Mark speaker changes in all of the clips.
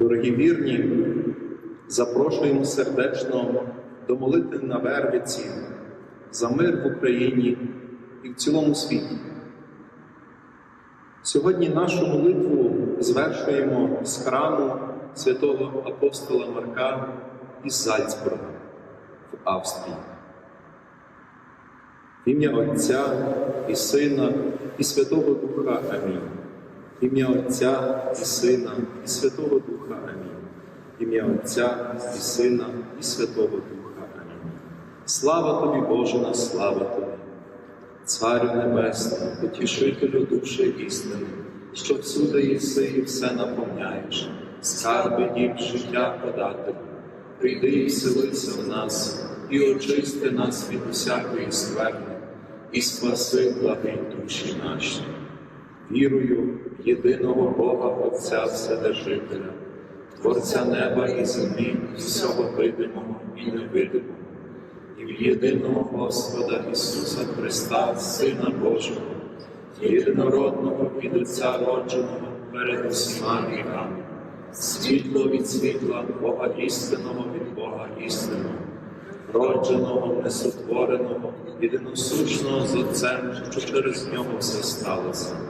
Speaker 1: Дорогі вірні, запрошуємо сердечно до молитви на Вервиці за мир в Україні і в цілому світі. Сьогодні нашу молитву звершуємо з храму святого апостола Марка із Зальцбурга в Австрії. В ім'я Отця і Сина, і Святого Духа Амінь. Ім'я Отця і Сина, і Святого Духа Амінь. Ім'я Отця і Сина, і Святого Духа Амінь. Слава тобі, Боже, на слава тобі, Царю Небесний, потішителю душі істини, що всюди єси і все наповняєш, скарби дім життя подателю. Прийди і вселися в нас, і очисти нас від усякої скверни, і спаси благий душі наші. Вірую в єдиного Бога Отця Вседержителя, Творця неба і землі, всього видимого і невидимого, і в єдиного Господа Ісуса Христа, Сина Божого, єдинородного від Отця родженого перед усіма віками, світло від світла, Бога істинного від Бога істинного, родженого, несотвореного, єдиносушного з Отцем, що через нього все сталося.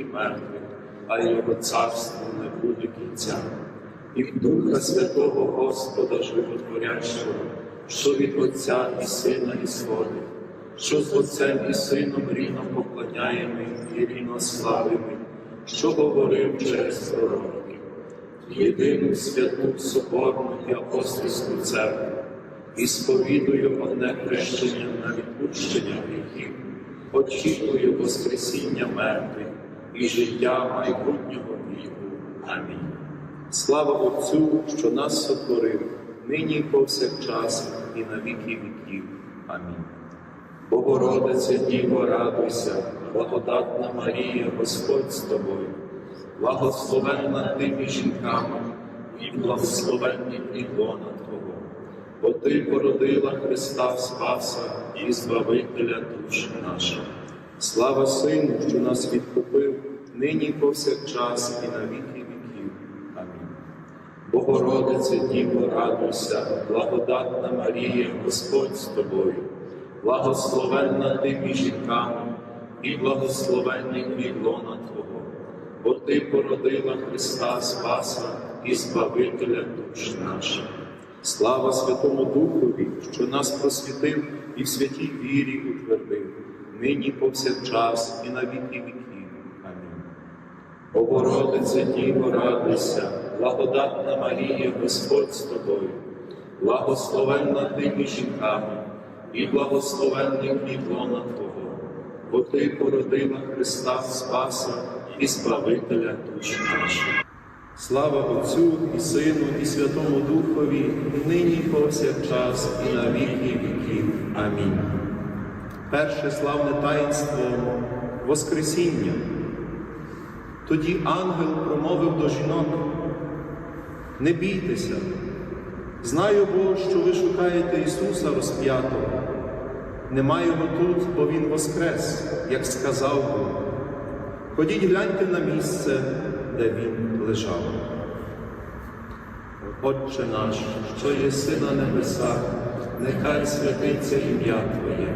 Speaker 1: мертвих, а його царство не буде кінця. І Духа Святого Господа Животворящого, що від Отця і Сина ісходить, що з Отцем і Сином рівно поклоняємо і рівно славимо, що говорив через пророків, єдину святу Соборну і апостольську церкву, і сповідую одне хрещення на відпущення гріхів, очікую Воскресіння мертвих і життя майбутнього віку. Амінь. Слава Отцю, що нас сотворив, нині і повсякчас, і на віки віків. Амінь. Богородице, Діво, радуйся, благодатна Марія, Господь з тобою, благословенна ти жінками, і благословенний підлона Твого, бо Ти породила Христа Спаса і Збавителя душ наших. Слава Сину, що нас відкупив, нині повсякчас, і на віки віків. Амінь. Богородице, Діво, радуйся, благодатна Марія, Господь з тобою, благословенна ти між жінками, і благословенний лона Твого, бо Ти породила Христа Спаса і Збавителя душ наших. Слава Святому Духові, що нас просвітив і в святій вірі утвердив, нині повсякчас і на віки віків. Амінь. Богородице, Діво, радуйся, благодатна Марія, Господь з тобою, благословенна ти між жінками, і благословенний лона Твого, бо Ти породила Христа Спаса і Збавителя душ наших. Слава Отцю і Сину, і Святому Духові, нині повсякчас, і на віки віків. Амінь. Перше славне таїнство Воскресіння. Тоді ангел промовив до жінок: Не бійтеся, знаю бо, що ви шукаєте Ісуса розп'ятого. Нема його тут, бо Він воскрес, як сказав Бог. Ходіть гляньте на місце, де Він лежав. Отче наш, що єси на небесах, нехай святиться ім'я Твоє,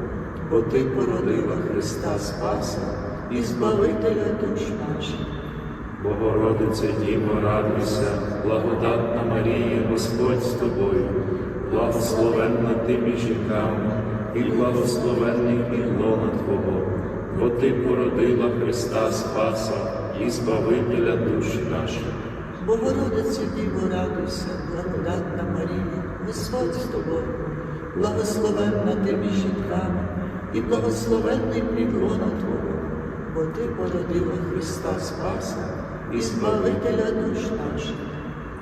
Speaker 2: бо Ти породила Христа Спаса і Збавителя душ наших.
Speaker 1: Богородице Діво, радуйся, благодатна Марія, Господь з тобою, благословенна ти між жінками, і благословенний лона Твого, бо Ти породила Христа Спаса і Збавителя душ наших.
Speaker 2: Богородице Діво, радуйся, благодатна Марія, Господь з тобою, благословенна ти між жінками, і благословенний плід Твого, бо Ти породила Христа Спаса і Збавителя душ наших.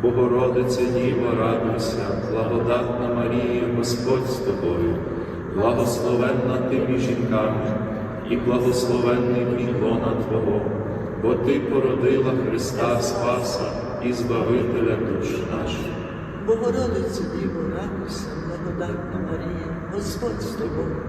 Speaker 1: Богородице Діво, радуйся, благодатна Марія, Господь з тобою, благословенна ти між жінками, і благословенний плід Твого, бо Ти породила Христа Спаса і Збавителя душ наших.
Speaker 2: Богородице Діво, радуйся, благодатна Марія, Господь з тобою,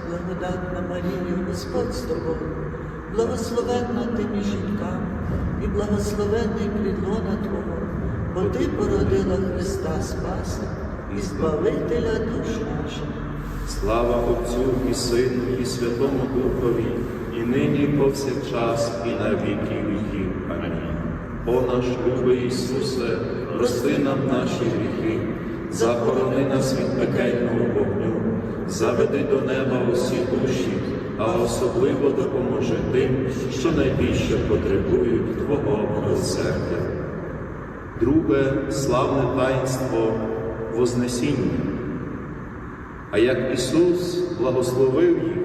Speaker 2: благодатна Марія, Господь з тобою, благословенна ти між жінками, і благословенний плід лона Твого, бо Ти породила Христа Спаса і Збавителя душ наших.
Speaker 1: Слава Отцю і Сину, і Святому Духові, і нині, і повсякчас, і на віки віків. Амінь. О наш любий Ісусе, прости нам наші гріхи, захорони нас від пекельного вогню, заведи до неба усі душі, а особливо допоможи тим, що найбільше потребують Твого милосердя. Друге славне таїнство Вознесіння. А як Ісус благословив їх,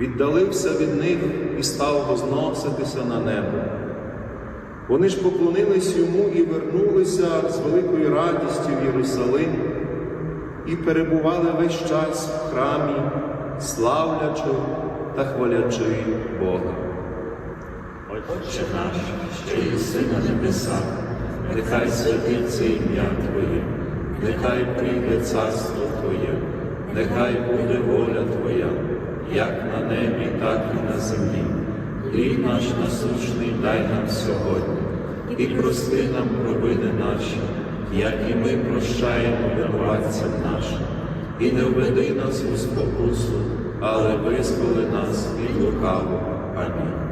Speaker 1: віддалився від них і став возноситися на небо. Вони ж поклонились йому і вернулися з великою радістю в Єрусалим і перебували весь час в храмі, славлячи та хвалячи Бога.
Speaker 2: Отче наш, що єси на небесах,
Speaker 1: Нехай святиться ім'я Твоє, нехай прийде царство Твоє, нехай буде воля Твоя, як на небі, так і на землі. Хліб наш насущний дай нам сьогодні, і прости нам провини наші, як і ми прощаємо винуватцям нашим. І не введи нас у спокусу, але визволи нас від лукавого. Амінь.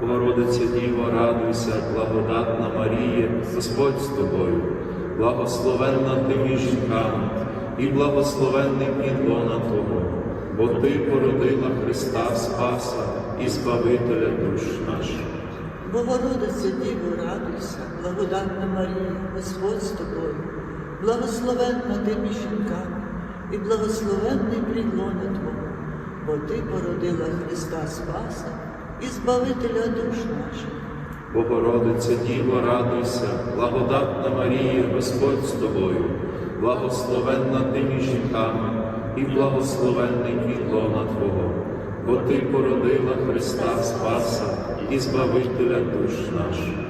Speaker 1: Богородице Діво, радуйся, благодатна Марія, Господь з тобою, благословенна ти між жінками, і благословенний плід лона Твого, бо Ти породила Христа Спаса і Збавителя душ наших.
Speaker 2: Богородице Діво, радуйся, благодатна Марія, Господь з тобою, благословенна ти між жінками, і благословенний плід лона Твого, бо Ти породила Христа Спаса і Збавителя душ наших.
Speaker 1: Богородице Діво, радуйся, благодатна Марія, Господь з тобою, благословенна ти між жінками, і благословенний плід Твого, бо Ти породила Христа Спаса і Збавителя душ наших.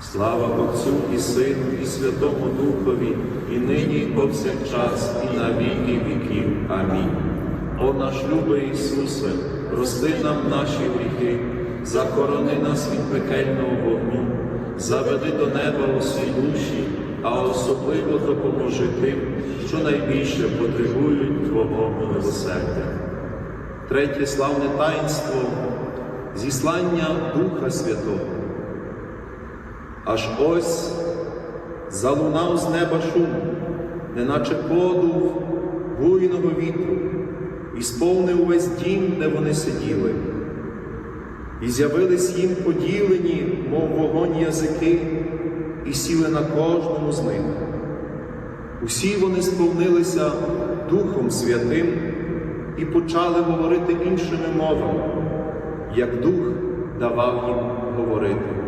Speaker 1: Слава Отцю і Сину, і Святому Духові, і нині, і повсякчас, і на віки віків. Амінь. О наш любий Ісусе, прости нам наші гріхи, захорони нас від пекельного вогню, заведи до неба усі душі, а особливо допоможи тим, що найбільше потребують Твого милосердя. Третє славне таїнство зіслання Духа Святого. Аж ось залунав з неба шум, неначе подув буйного вітру, і сповнив увесь дім, де вони сиділи. І з'явились їм поділені, мов вогонь язики, і сіли на кожному з них. Усі вони сповнилися Духом Святим і почали говорити іншими мовами, як Дух давав їм говорити.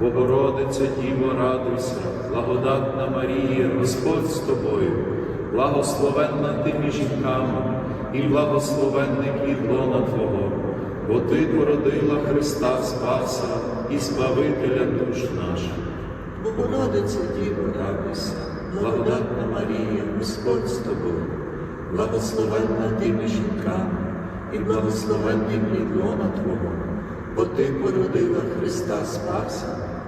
Speaker 1: Богородице Діво, радуйся, благодатна Марія, Господь з тобою, благословенна ти між жінками, і благословенний плід лона Твого, бо Ти породила Христа Спаса і Збавителя душ наших.
Speaker 2: Богородице Діво, радуйся, благодатна Марія, Господь з тобою, благословенна ти між жінками, і благословенний плід лона Твого, бо Ти породила Христа Спаса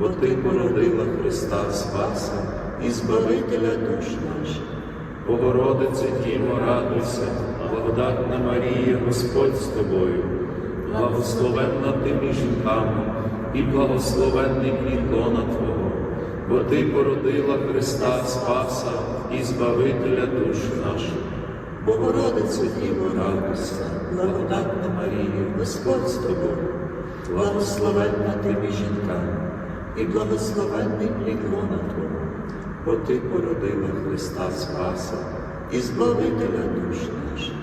Speaker 2: бо Ти породила Христа Спаса і Збавителя душ наших.
Speaker 1: Богородице Діво, радуйся, благодатна Марія, Господь з тобою, благословенна ти між жінками, і благословенний плід Твого, бо Ти породила Христа Спаса і Збавителя душ наших.
Speaker 2: Богородице Діво, радуйся, благодатна Марія, Господь з тобою, благословенна ти між жінками, і благословенний плід Твого, бо Ти породила Христа Спаса і Збавителя душ наших.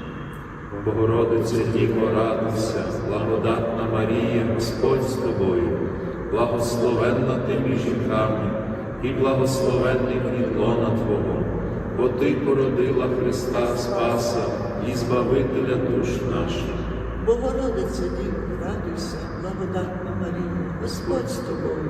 Speaker 1: Богородице Діво, радуйся, благодатна Марія, Господь з тобою, благословенна ти між жінками, і благословенний лона Твого, бо Ти породила Христа Спаса і Збавителя душ наших.
Speaker 2: Богородице Діво, радуйся, благодатна Марія, Господь з тобою,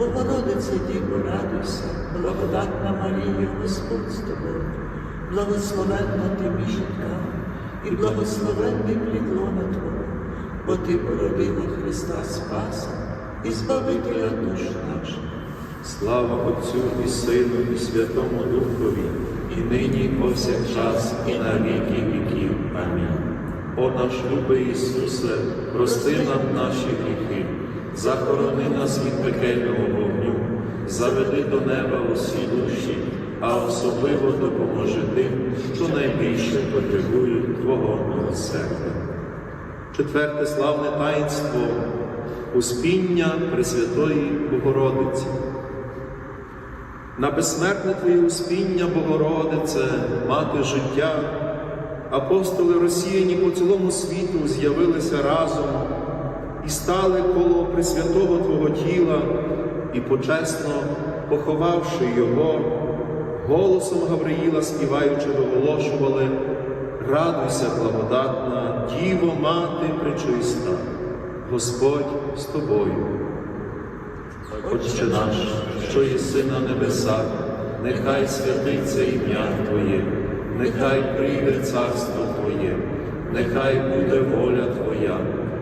Speaker 2: Богородице Діво, радуйся, благодатна Марія, Господь з тобою, благословенна ти між жінками, і благословенний плід лона Твого, бо ти породила Христа Спаса і Збавителя душ наших.
Speaker 1: Слава Отцю і Сину, і Святому Духові, і нині, і повсякчас, і на віки віків. Амінь. О наш любий Ісусе, прости нам наші гріхи, захорони нас від пекельного вогню, заведи до неба усі душі, а особливо допоможи тим, що найбільше потребують Твого милосердя. Четверте славне таїнство Успіння Пресвятої Богородиці. На безсмертне Твоє успіння, Богородице, мати життя, апостоли розсіяні по цілому світу з'явилися разом і стали коло Пресвятого Твого тіла і почесно поховавши його, голосом Гавриїла співаючи, доголошували Радуйся, благодатна, Діво, мати пречиста, Господь з тобою. Отче наш, що єси на небесах, нехай святиться ім'я Твоє, нехай прийде царство Твоє, нехай буде воля Твоя,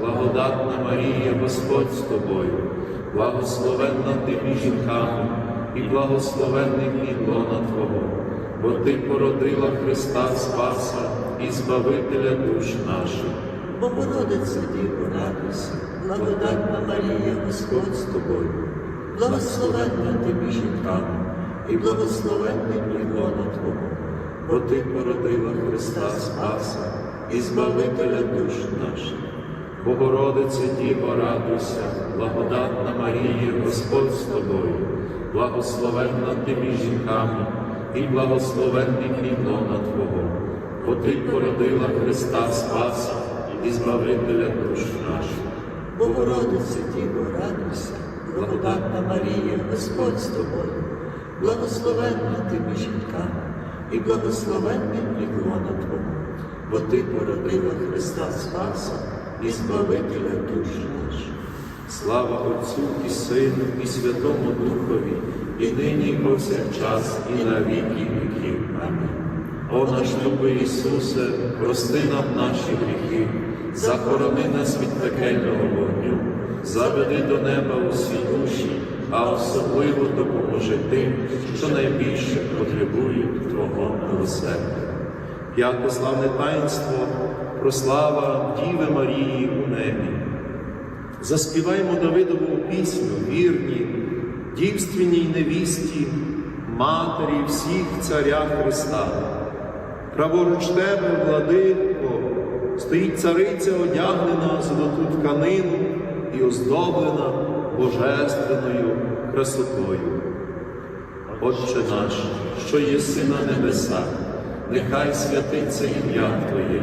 Speaker 1: благодатна Марія, Господь з тобою, благословенна ти між жінками, і благословенний лона Твого, бо ти породила Христа Спаса і Збавителя душ наших.
Speaker 2: Богородице Діво, радуйся, благодатна Марія, Господь з тобою, благословенна ти між жінками, і благословенний лона Твого, бо ти породила Христа Спаса і Збавителя душ наших.
Speaker 1: Богородице Діво, радуйся, благодатна Марія, Господь з тобою, благословенна ти між жінками, і благословенний плід Твого, бо ти породила Христа Спаса і Збавителя душ наших.
Speaker 2: Богородице Діво, радуйся, благодатна Марія, Господь з тобою, благословенна ти між жінками, і благословенний плід лона Твого, бо ти породила Христа Спаса і Збавителя душ наших.
Speaker 1: Слава Отцю і Сину, і Святому Духові, і нині, і повсякчас, і на віки віків. Амінь. О наш любий Ісусе, прости нам наші гріхи, захорони нас від пекельного вогню, заведи до неба усі душі, а особливо допоможи тим, що найбільше потребують Твого милосердя. П'яте славне таїнство, прослава Діви Марії у небі. Заспіваємо Давидову пісню вірні, дівственній невісті, матері всіх царя Христа. Праворуч тебе, владико, стоїть цариця, одягнена в золоту тканину і оздоблена божественною красотою. Отче наш, що єси на небесах, нехай святиться ім'я Твоє,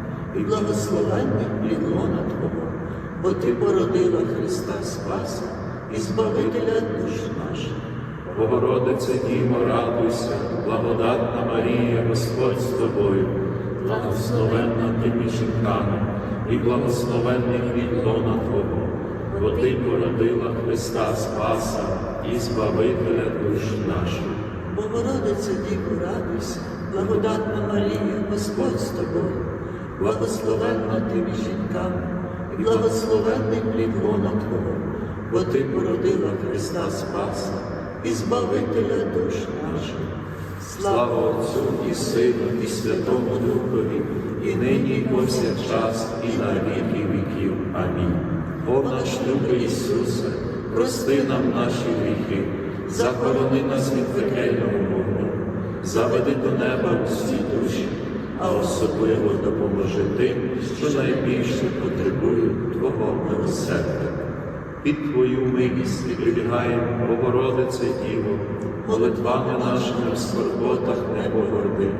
Speaker 2: і благословенний плід Твого, бо ти породила Христа Спаса і Збавителя душ наших.
Speaker 1: Богородице Діво, радуйся, благодатна Марія, Господь з тобою, благословенна ти між жінками, і благословенний плід лона Твого, бо ти породила Христа Спаса і Збавителя душ наших.
Speaker 2: Богородице Діво, радуйся, благодатна Марія, Господь з тобою, благословенна ти між жінками, і благословенний плід лона Твого, бо ти породила Христа Спаса і Збавителя душ наших.
Speaker 1: Слава Отцю і Сину, і Святому Духові, і нині, і повсякчас, і на віки віків. Амінь. О наш любий Ісусе, прости нам наші гріхи, захорони нас від пекельного вогню, заведи до неба усі душі, а особливо допоможи тим, що найбільше потребують Твого милосердя. Під Твою милість прибігаємо, Богородице Діво, молитвами нашими в скорботах не погорди,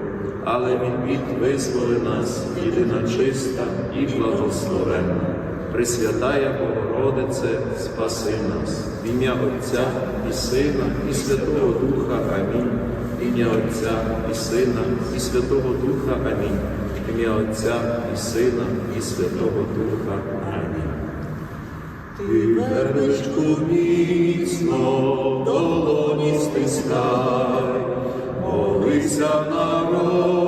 Speaker 1: але від бід визволи нас, єдина чиста і благословенна. Пресвятая Богородице, спаси нас, в ім'я Отця і Сина, і Святого Духа. Амінь. Ім'я Отця і Сина, і Святого Духа. Амінь. Ім'я Отця і Сина, і Святого Духа. Амінь. Ти вербичку міцно долоні стискай, молися народе,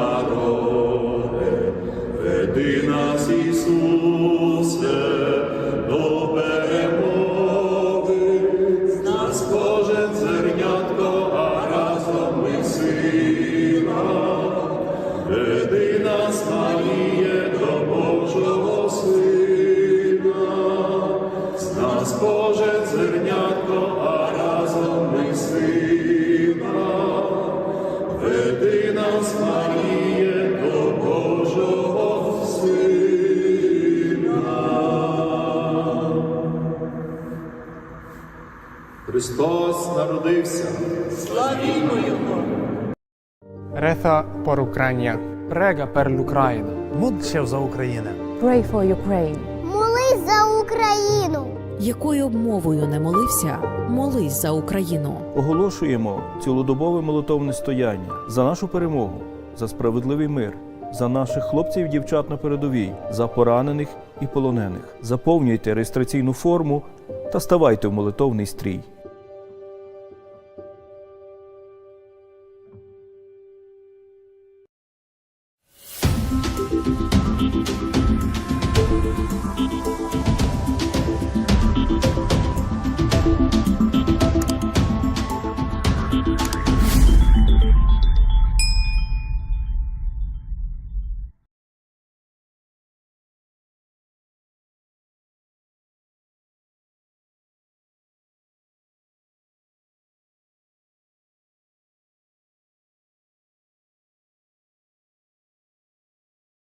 Speaker 1: народе, веди нас, Ісусе,
Speaker 3: Христос народився.
Speaker 1: Славімо Його!
Speaker 4: Reza por Ucrania. Prega per l'Ucraina.
Speaker 5: Молчав за Україну.
Speaker 6: Pray for Ukraine.
Speaker 7: Молись за Україну.
Speaker 8: Якою б мовою не молився, молись за Україну.
Speaker 9: Оголошуємо цілодобове молитовне стояння за нашу перемогу, за справедливий мир, за наших хлопців і дівчат на передовій, за поранених і полонених. Заповнюйте реєстраційну форму та ставайте в молитовний стрій.